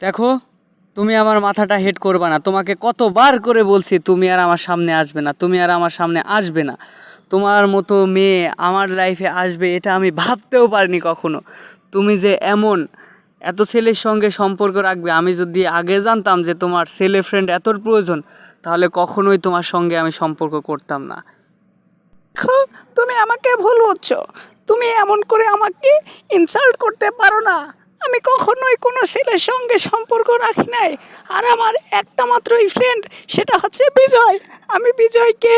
দেখো, তুমি আমার মাথাটা হেড করবে না। তোমাকে কতবার করে বলছি, তুমি আর আমার সামনে আসবে না, তুমি আর আমার সামনে আসবে না। তোমার মতো মেয়ে আমার লাইফে আসবে, এটা আমি ভাবতেও পারিনি কখনো। তুমি যে এমন, এত ছেলের সঙ্গে সম্পর্ক রাখবে, আমি যদি আগে জানতাম যে তোমার ছেলে ফ্রেন্ড এত প্রয়োজন, তাহলে কখনোই তোমার সঙ্গে আমি সম্পর্ক করতাম না। তুমি আমাকে ভুল বুঝছ। তুমি এমন করে আমাকে ইনসাল্ট করতে পারো না। আমি কখনোই কোনো ছেলের সঙ্গে সম্পর্ক রাখি নাই। আর আমার একটা মাত্রই ফ্রেন্ড সেটা হচ্ছে বিজয়। আমি বিজয়কে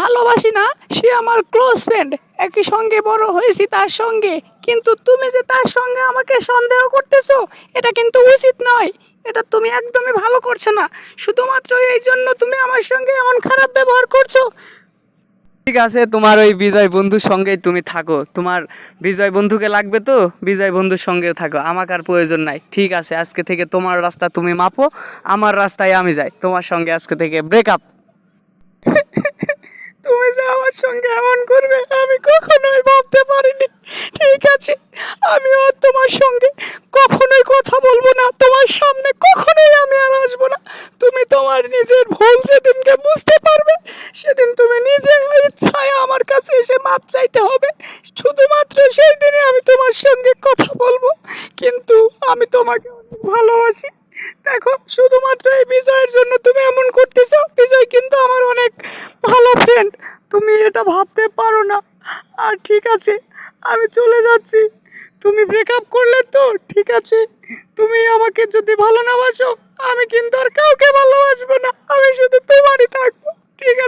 ভালোবাসি না, সে আমার ক্লোজ ফ্রেন্ড একই সঙ্গে বড় হয়েছি তার সঙ্গে। কিন্তু তুমি যে তার সঙ্গে আমাকে সন্দেহ করতেছো, এটা কিন্তু উচিত নয়। এটা তুমি একদমই ভালো করছ না। শুধুমাত্র এই জন্য তুমি আমার সঙ্গে এমন খারাপ ব্যবহার করছ। ঠিক আছে, তোমার ওই বিজয় বন্ধুর সঙ্গেই তুমি থাকো। তোমার বিজয় বন্ধুকে লাগবে তো? বিজয় বন্ধুর সঙ্গে থাকো। আমাকে আর প্রয়োজন নাই। ঠিক আছে, আজকে থেকে তোমার রাস্তা তুমি মাপো, আমার রাস্তায় আমি যাই। তোমার সঙ্গে আজকে থেকে ব্রেকআপ তুমি যে আমার সঙ্গে এমন করবে, আমি কখনোই ভাবতে পারিনি। ঠিক আছে আমিও আর তোমার সঙ্গে কখনোই কথা বলব না। তোমার সামনে কখনোই আমি আর আসব না। তুমি তোমার নিজের ভুল যেদিনকে বুঝতে পারবে, সেদিন তুমি নিজে মাপ চাইতে হবে। শুধুমাত্র সেই দিনে আমি তোমার সঙ্গে কথা বলব। কিন্তু আমি তোমাকে অনেক ভালোবাসি। দেখো, শুধুমাত্র এই বিজয়ের জন্য তুমি এমন করতেছো। বিজয় কিন্তু আমার অনেক ভালো ফ্রেন্ড তুমি এটা ভাবতে পারো না। আর ঠিক আছে, আমি চলে যাচ্ছি। তুমি ব্রেকআপ করলে তো ঠিক আছে। তুমি আমাকে যদি ভালো না বাসো, আমি কিন্তু আর কাউকে ভালোবাসবো না। আমি শুধু তোমারই থাকব।